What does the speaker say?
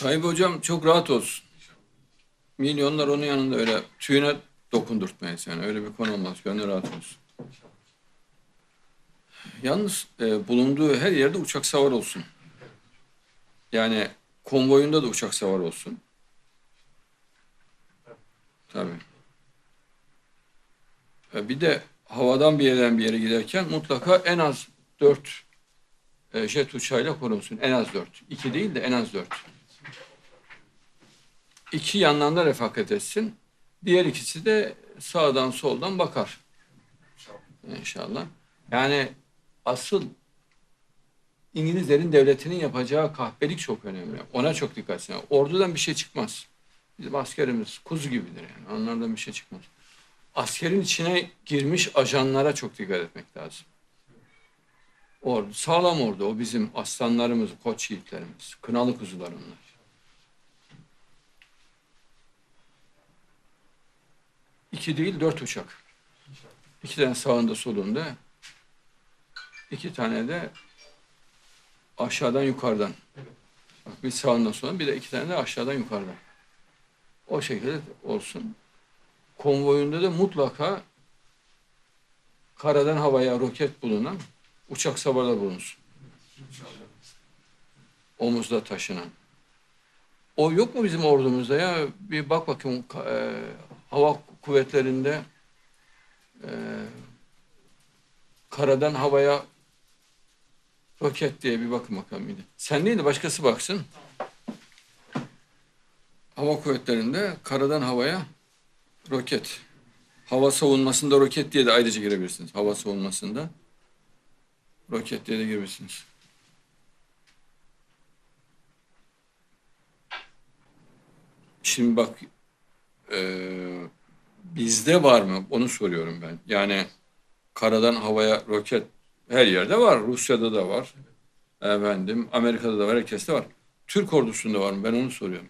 Tayyip Hocam çok rahat olsun. Milyonlar onun yanında öyle tüyüne dokundurtmayız yani. Öyle bir konu olmaz. Gönlü rahat olsun. Yalnız e, bulunduğu her yerde uçak savar olsun. Yani konvoyunda da uçak savar olsun. Tabii. E, bir de havadan bir yerden bir yere giderken mutlaka en az dört e, jet uçağıyla korunsun. En az dört. İki değil de en az dört. İki yandan da refakat etsin. Diğer ikisi de sağdan soldan bakar. İnşallah. Yani asıl İngilizlerin devletinin yapacağı kahpelik çok önemli. Ona çok dikkat etsin. Ordudan bir şey çıkmaz. Bizim askerimiz kuzu gibidir yani. Onlardan bir şey çıkmaz. Askerin içine girmiş ajanlara çok dikkat etmek lazım. Ordu, sağlam ordu. O bizim aslanlarımız, koç yiğitlerimiz. Kınalı kuzular onlar. İki değil, dört uçak. İki tane sağında solunda. iki tane de aşağıdan yukarıdan. Bak bir sağından solundan bir de iki tane de aşağıdan yukarıdan. O şekilde olsun. Konvoyunda da mutlaka karadan havaya roket bulunan uçak savarlar bulunsun. Omuzda taşınan. O yok mu bizim ordumuzda ya? Bir bak bakayım e, hava kuvvetlerinde e, karadan havaya roket diye bir bir de. Sen değil de başkası baksın. Hava kuvvetlerinde karadan havaya roket. Hava savunmasında roket diye de ayrıca girebilirsiniz. Hava savunmasında roket diye de girebilirsiniz. Şimdi bak eee, bizde var mı? Onu soruyorum ben. Yani karadan havaya roket her yerde var. Rusya'da da var. Efendim Amerika'da da var. Herkeste var. Türk ordusunda var mı? Ben onu soruyorum.